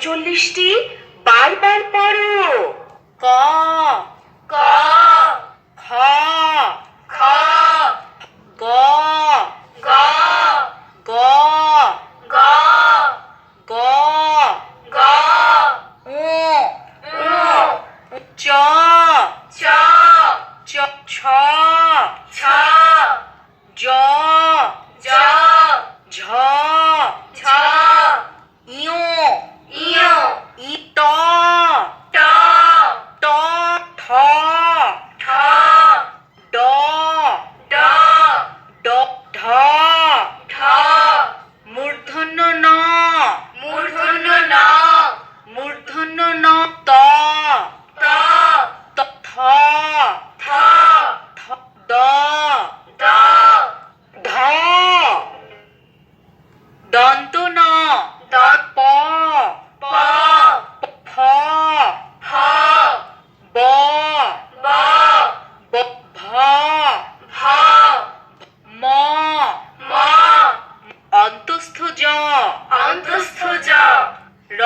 উনচল্লিশটি বারবার পড়ো। অন্তস্থ জ। অন্তস্থ জ। র।